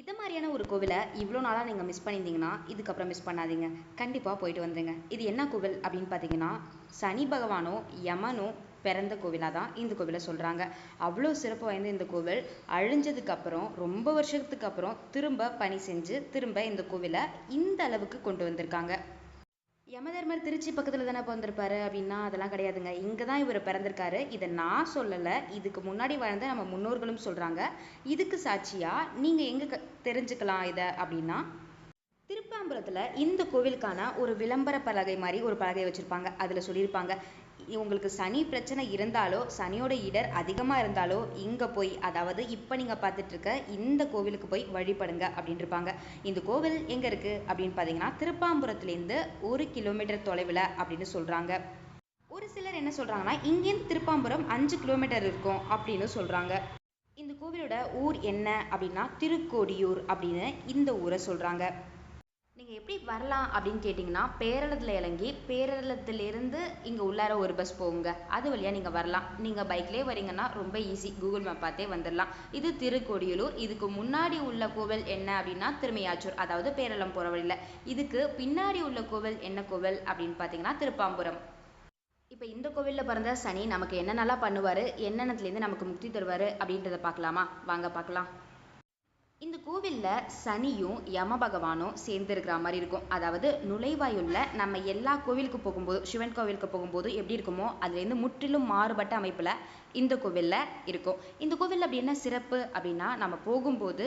இது மாதிரியான ஒரு கோவிலை இவ்வளோ நாளாக நீங்கள் மிஸ் பண்ணியிருந்தீங்கன்னா இதுக்கப்புறம் மிஸ் பண்ணாதீங்க. கண்டிப்பாக போயிட்டு வந்துடுங்க இது என்ன கோவில் அப்படின்னு பார்த்தீங்கன்னா சனி பகவானோ யமனோ பிறந்த கோவிலாக தான் இந்த கோவிலை சொல்கிறாங்க அவ்வளோ சிறப்பு வாய்ந்த இந்த கோவில். அழிஞ்சதுக்கப்புறம் ரொம்ப வருஷத்துக்கு அப்புறம் திரும்ப பணி செஞ்சு திரும்ப இந்த கோவிலை இந்த அளவுக்கு கொண்டு வந்திருக்காங்க. யமதர்மர் திருச்சி பக்கத்தில் தானே பிறந்திருப்பாரு அப்படின்னா அதெல்லாம் கிடையாதுங்க. இங்கே தான் இவர் பிறந்திருக்காரு. இதை நான் சொல்லலை. இதுக்கு முன்னாடி வாழ்ந்த நம்ம முன்னோர்களும் சொல்கிறாங்க இதுக்கு சாட்சியாக நீங்கள் எங்கே தெரிஞ்சுக்கலாம் இதை அப்படின்னா திருப்பாம்புரத்தில் இந்த கோவிலுக்கான ஒரு விளம்பர பலகை மாதிரி ஒரு பலகை வச்சுருப்பாங்க. அதில் சொல்லியிருப்பாங்க. உங்களுக்கு சனி பிரச்சனை இருந்தாலோ சனியோட இடர் அதிகமாக இருந்தாலோ இங்கே போய் அதாவது இப்போ நீங்கள் பார்த்துட்டு இருக்க இந்த கோவிலுக்கு போய் வழிபடுங்க அப்படின்னு இருப்பாங்க இந்த கோவில் எங்கே இருக்குது அப்படின்னு பார்த்தீங்கன்னா திருப்பாம்புரத்துலேருந்து ஒரு கிலோமீட்டர் தொலைவில் அப்படின்னு சொல்கிறாங்க ஒரு சிலர் என்ன சொல்கிறாங்கன்னா இங்கேருந்து திருப்பாம்புரம் அஞ்சு கிலோமீட்டர் இருக்கும் அப்படின்னு சொல்கிறாங்க இந்த கோவிலோட ஊர் என்ன அப்படின்னா திருக்கோடியூர் அப்படின்னு இந்த ஊரை சொல்கிறாங்க நீங்கள் எப்படி வரலாம் அப்படின்னு கேட்டிங்கன்னா பேரளத்தில் இறங்கி பேரளத்திலிருந்து இங்கே உள்ளார ஒரு பஸ் போகுங்க. அது வழியாக நீங்கள் வரலாம். நீங்கள் பைக்லேயே வரீங்கன்னா ரொம்ப ஈஸி கூகுள் மேப் பார்த்தே வந்துடலாம் இது திருக்கொடியலூர். இதுக்கு முன்னாடி உள்ள கோவில் என்ன அப்படின்னா திருமையாச்சூர். அதாவது பேரளம் போகிற வழியில். இதுக்கு பின்னாடி உள்ள கோவில் என்ன கோவில் அப்படின்னு பார்த்தீங்கன்னா திருப்பாம்புரம். இப்போ இந்த கோவிலில் பிறந்த சனி நமக்கு என்னென்னலாம் பண்ணுவார்? என்னென்னத்துலேருந்து நமக்கு முக்தி தருவார் அப்படின்றத பார்க்கலாமா? வாங்க பார்க்கலாம். இந்த கோவிலில் சனியும் யம பகவானும் சேர்ந்து இருக்கிற மாதிரி இருக்கும். அதாவது நுழைவாயுள்ள நம்ம எல்லா கோவிலுக்கு போகும்போது சிவன் கோவிலுக்கு போகும்போது எப்படி இருக்குமோ அதுலேருந்து முற்றிலும் மாறுபட்ட அமைப்பில் இந்த கோவிலில் இருக்கும். இந்த கோவிலில் அப்படி என்ன சிறப்பு அப்படின்னா நம்ம போகும்போது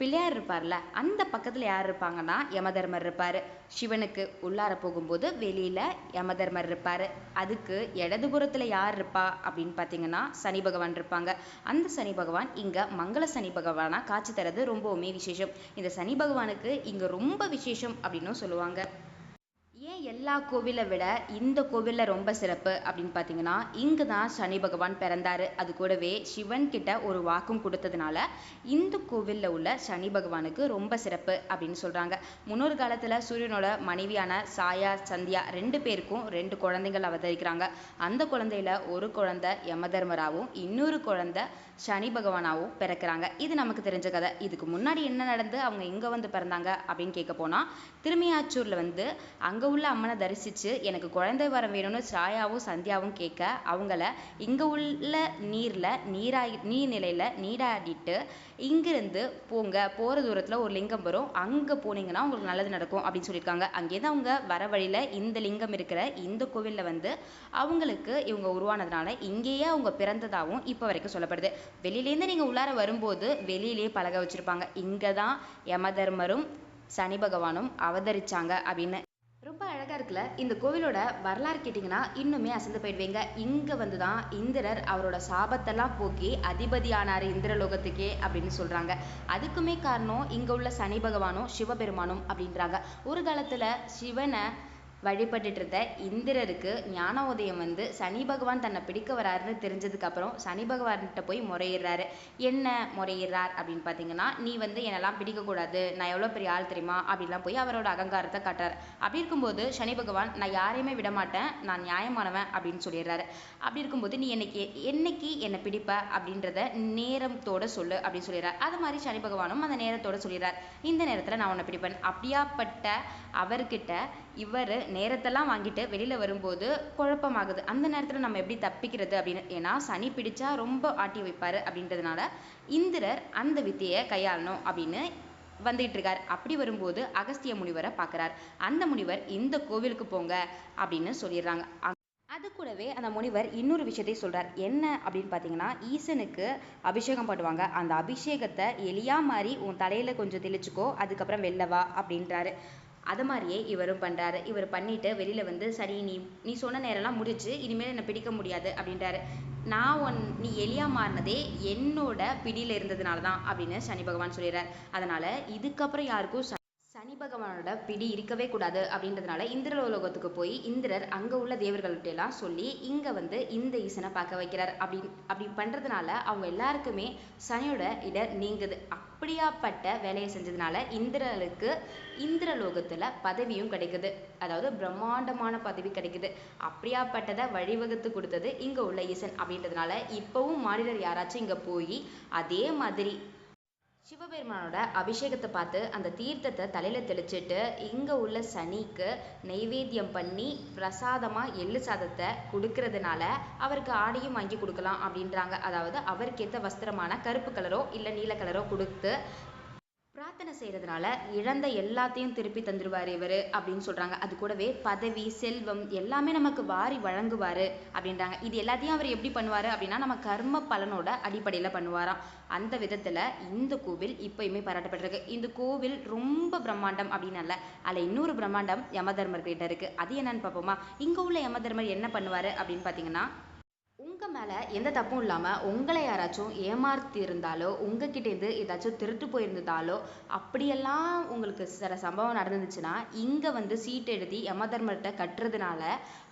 பிள்ளையார் இருப்பார்ல அந்த பக்கத்தில் யார் இருப்பாங்கன்னா யமதர்மர் இருப்பார். சிவனுக்கு உள்ளார போகும்போது வெளியில் யமதர்மர் இருப்பார். அதுக்கு இடதுபுறத்தில் யார் இருப்பா அப்படின்னு பார்த்தீங்கன்னா சனி பகவான் இருப்பாங்க. அந்த சனி பகவான் இங்கே மங்கள சனி பகவானாக காட்சி தரது ரொம்பவுமே விசேஷம். இந்த சனி பகவானுக்கு இங்கே ரொம்ப விசேஷம் அப்படின்னும் சொல்லுவாங்க. ஏன் எல்லா கோவிலை விட இந்த கோவிலில் ரொம்ப சிறப்பு அப்படின்னு பார்த்தீங்கன்னா இங்கே தான் சனி பகவான் பிறந்தாரு. அது கூடவே சிவன் கிட்ட ஒரு வாக்கும் கொடுத்ததுனால இந்த கோவிலில் உள்ள சனி பகவானுக்கு ரொம்ப சிறப்பு அப்படின்னு சொல்கிறாங்க முன்னொரு காலத்தில் சூரியனோட மனைவியான சாயா சந்தியா ரெண்டு பேருக்கும் ரெண்டு குழந்தைகள் அவதரிக்கிறாங்க. அந்த குழந்தையில ஒரு குழந்தை யமதர்மராகவும் இன்னொரு குழந்தை சனி பகவானாகவும் பிறக்கிறாங்க. இது நமக்கு தெரிஞ்ச கதை. இதுக்கு முன்னாடி என்ன நடந்து அவங்க இங்கே வந்து பிறந்தாங்க அப்படின்னு கேட்க போனால் திருமையாச்சூரில் வந்து அங்கே உள்ள அம்மனை தரிசித்து எனக்கு குழந்தை வர வேணும்னு சாயாவும் சந்தியாவும் கேட்க அவங்கள இங்கே உள்ள நீரில் நீராகி நீர்நிலையில் நீராடிட்டு இங்கிருந்து போங்க போகிற தூரத்தில் ஒரு லிங்கம் வரும். அங்கே போனீங்கன்னா உங்களுக்கு நல்லது நடக்கும் அப்படின்னு சொல்லியிருக்காங்க. அங்கேருந்து அவங்க வர வழியில் இந்த லிங்கம் இருக்கிற இந்த கோவிலில் வந்து அவங்களுக்கு இவங்க உருவானதுனால இங்கேயே அவங்க பிறந்ததாகவும் இப்போ வரைக்கும் சொல்லப்படுது. வெளியிலேருந்து நீங்கள் உள்ளார வரும்போது வெளியிலேயே பழக வச்சுருப்பாங்க. இங்கே தான் யமதர்மரும் சனி பகவானும் அவதரிச்சாங்க அப்படின்னு ரொம்ப அழகா இருக்குல்ல? இந்த கோவிலோட வரலாறு கேட்டிங்கன்னா இன்னுமே அசந்து போயிடுவீங்க. இங்க வந்து தான் இந்திரர் அவரோட சாபத்தெல்லாம் போக்கி அதிபதியானார் இந்திரலோகத்துக்கே அப்படின்னு சொல்றாங்க. அதுக்குமே காரணம் இங்க உள்ள சனி பகவானும் சிவபெருமானும் அப்படின்றாங்க. ஒரு காலத்துல சிவனை வழிபட்டுட்டு இருந்த இந்திரருக்கு ஞான உதயம் வந்து சனி பகவான் தன்னை பிடிக்க வராருன்னு தெரிஞ்சதுக்கு அப்புறம் சனி பகவான்கிட்ட போய் முறையிடுறாரு. என்ன முறையிடுறார்? அப்படின்னு பார்த்தீங்கன்னா நீ வந்து என்னெல்லாம் பிடிக்கக்கூடாது. நான் எவ்வளோ பெரிய ஆள் தெரியுமா? அப்படின்லாம் போய் அவரோட அகங்காரத்தை காட்டுறாரு. அப்படி இருக்கும்போது சனி பகவான் நான் யாரையுமே விட மாட்டேன். நான் நியாயமானவன். அப்படின்னு சொல்லிடுறாரு. அப்படி இருக்கும்போது நீ என்னைக்கு என்னைக்கு என்னை பிடிப்ப? அப்படின்றத நேரத்தோட சொல்லு அப்படின்னு சொல்லிடுறார். அது மாதிரி சனி பகவானும் அந்த நேரத்தோட சொல்லிடுறார். இந்த நேரத்தில் நான் உன்னை பிடிப்பேன். அப்படியாப்பட்ட அவர்கிட்ட இவர் நேரத்தெல்லாம் வாங்கிட்டு வெளியில் வரும்போது குழப்பமாகுது. அந்த நேரத்தில் நம்ம எப்படி தப்பிக்கிறது அப்படின்னு? ஏன்னா சனி பிடிச்சா ரொம்ப ஆட்டி வைப்பார் அப்படின்றதுனால இந்திரர் அந்த வித்தையை கையாளணும் அப்படின்னு வந்துகிட்டு இருக்கார். அப்படி வரும்போது அகஸ்திய முனிவரை பார்க்குறார். அந்த முனிவர் இந்த கோவிலுக்கு போங்க அப்படின்னு சொல்லிடுறாங்க. அது கூடவே அந்த முனிவர் இன்னொரு விஷயத்தை சொல்கிறார் என்ன அப்படின்னு பார்த்தீங்கன்னா ஈசனுக்கு அபிஷேகம் பண்ணுவாங்க. அந்த அபிஷேகத்தை எலியா மாதிரி உன் தலையில் கொஞ்சம் தெளிச்சுக்கோ அதுக்கப்புறம் வெள்ளவா வா அப்படின்றாரு. அது மாதிரியே இவரும் பண்ணுறாரு இவர் பண்ணிவிட்டு வெளியில் வந்து சரி நீ நீ சொன்ன நேரம்லாம் முடிச்சு இனிமேல் என்னை பிடிக்க முடியாது அப்படின்றாரு. நான் ஒன் நீ எலியா மாறினதே என்னோட பிடியில் இருந்ததுனால தான் அப்படின்னு சனி பகவான் சொல்லிடுறார். அதனால் இதுக்கப்புறம் யாருக்கும் சனி பகவானோட பிடி இருக்கவே கூடாது அப்படின்றதுனால இந்திரலோகத்துக்கு போய் இந்திரர் அங்கே உள்ள தேவர்கள்ட்ட எல்லாம் சொல்லி இங்கே வந்து இந்த ஈசனை பார்க்க வைக்கிறார் அப்படி அப்படி பண்ணுறதுனால அவங்க எல்லாருக்குமே சனியோட இடர் நீங்குது. அப்படியாப்பட்ட வேலையை செஞ்சதுனால இந்திரனுக்கு இந்திரலோகத்துல பதவியும் கிடைக்குது. அதாவது பிரம்மாண்டமான பதவி கிடைக்குது. அப்படியாப்பட்டதை வழிவகுத்து கொடுத்தது இங்க உள்ள ஈசன் அப்படின்றதுனால இப்பவும் மாநிலர் யாராச்சும் இங்க போய் அதே மாதிரி சிவபெருமானோட அபிஷேகத்தை பார்த்து அந்த தீர்த்தத்தை தலையில் தெளிச்சிட்டு இங்கே உள்ள சனிக்கு நைவேத்தியம் பண்ணி பிரசாதமாக எள்ளு சாதத்தை கொடுக்கறதுனால அவருக்கு ஆடையும் வாங்கி கொடுக்கலாம் அப்படின்றாங்க. அதாவது அவருக்கேற்ற வஸ்திரமான கருப்பு கலரோ இல்லை நீல கலரோ கொடுத்து பிரார்த்தனை செய்கிறதுனால இழந்த எல்லாத்தையும் திருப்பி தந்துடுவார் இவர் அப்படின்னு சொல்கிறாங்க அது கூடவே பதவி செல்வம் எல்லாமே நமக்கு வாரி வழங்குவார் அப்படின்றாங்க. இது எல்லாத்தையும் அவர் எப்படி பண்ணுவார் அப்படின்னா நம்ம கர்ம பலனோட அடிப்படையில் பண்ணுவாராம். அந்த விதத்தில் இந்த கோவில் இப்போயுமே பாராட்டப்பட்டிருக்கு. இந்த கோவில் ரொம்ப பிரம்மாண்டம் அப்படின்னு அல்ல இன்னொரு பிரம்மாண்டம் யமதர்மர்கிட்ட இருக்குது அது என்னன்னு பார்ப்போமா? இங்கே உள்ள யமதர்மர் என்ன பண்ணுவார் அப்படின்னு பார்த்தீங்கன்னா உங்கள் மேலே எந்த தப்பும் இல்லாமல் உங்களை யாராச்சும் ஏமாத்தி இருந்தாலோ ஏதாச்சும் திருட்டு போயிருந்ததாலோ அப்படியெல்லாம் உங்களுக்கு சில சம்பவம் நடந்துச்சுன்னா இங்கே வந்து சீட் எழுதி யமதர்மர்கிட்ட கட்டுறதுனால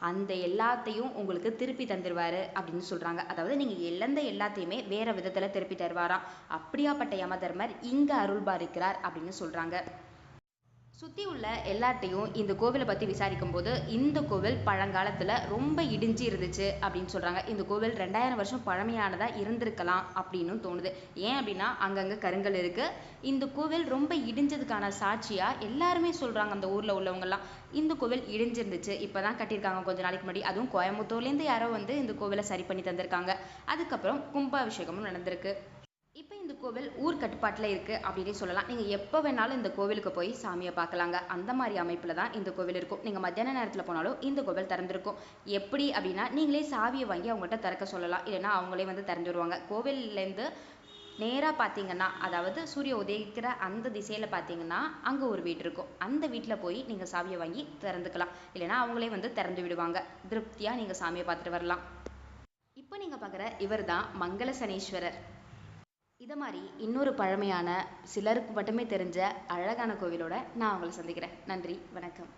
அந்த எல்லாத்தையும் உங்களுக்கு திருப்பி தந்துடுவார் அப்படின்னு சொல்கிறாங்க அதாவது நீங்கள் இழந்த எல்லாத்தையுமே வேறு விதத்தில் திருப்பி தருவாராம். அப்படியாப்பட்ட யமதர்மர் இங்கே அருள் பாலிக்கிறார் அப்படின்னு சொல்கிறாங்க சுத்தி உள்ள எல்லார்ட்டையும் இந்த கோவிலை பத்தி விசாரிக்கும் போது இந்த கோவில் பழங்காலத்துல ரொம்ப இடிஞ்சு இருந்துச்சு அப்படின்னு சொல்றாங்க. இந்த கோவில் ரெண்டாயிரம் வருஷம் பழமையானதா இருந்திருக்கலாம் அப்படின்னு தோணுது. ஏன் அப்படின்னா அங்கங்க கருங்கல் இருக்கு. இந்த கோவில் ரொம்ப இடிஞ்சதுக்கான சாட்சியா எல்லாருமே சொல்றாங்க அந்த ஊர்ல உள்ளவங்க எல்லாம் இந்த கோவில் இடிஞ்சிருந்துச்சு இப்பதான் கட்டியிருக்காங்க கொஞ்ச நாளைக்கு முன்னாடி. அதுவும் கோயம்புத்தூர்லேருந்து யாரோ வந்து இந்த கோவிலை சரி பண்ணி தந்திருக்காங்க. அதுக்கப்புறம் கும்பாபிஷேகமும் நடந்திருக்கு. இந்த கோவில் ஊர் கட்டுப்பாட்டில் இருக்குது அப்படின்னே சொல்லலாம். நீங்கள் எப்போ வேணாலும் இந்த கோவிலுக்கு போய் சாமியை பார்க்கலாங்க. அந்த மாதிரி அமைப்பில் தான் இந்த கோவில் இருக்கும். நீங்கள் மத்தியான நேரத்தில் போனாலும் இந்த கோவில் திறந்திருக்கும். எப்படி அப்படின்னா நீங்களே சாவியை வாங்கி அவங்கள்ட்ட திறக்க சொல்லலாம். இல்லைன்னா அவங்களே வந்து திறந்து விடுவாங்க. கோவில்லேருந்து நேராக பார்த்தீங்கன்னா அதாவது சூரிய உதயிக்கிற அந்த திசையில் பார்த்தீங்கன்னா அங்கே ஒரு வீடு இருக்கும். அந்த வீட்டில் போய் நீங்கள் சாவியை வாங்கி திறந்துக்கலாம். இல்லைன்னா அவங்களே வந்து திறந்து விடுவாங்க. திருப்தியாக நீங்கள் சாமியை பார்த்துட்டு வரலாம். இப்போ நீங்கள் பார்க்குற இவர் தான் மங்கள சனீஸ்வரர் இதை மாதிரி இன்னொரு பழமையான சிலருக்கு மட்டுமே தெரிஞ்ச அழகான கோவிலோட நான் உங்களை சந்திக்கிறேன். நன்றி வணக்கம்.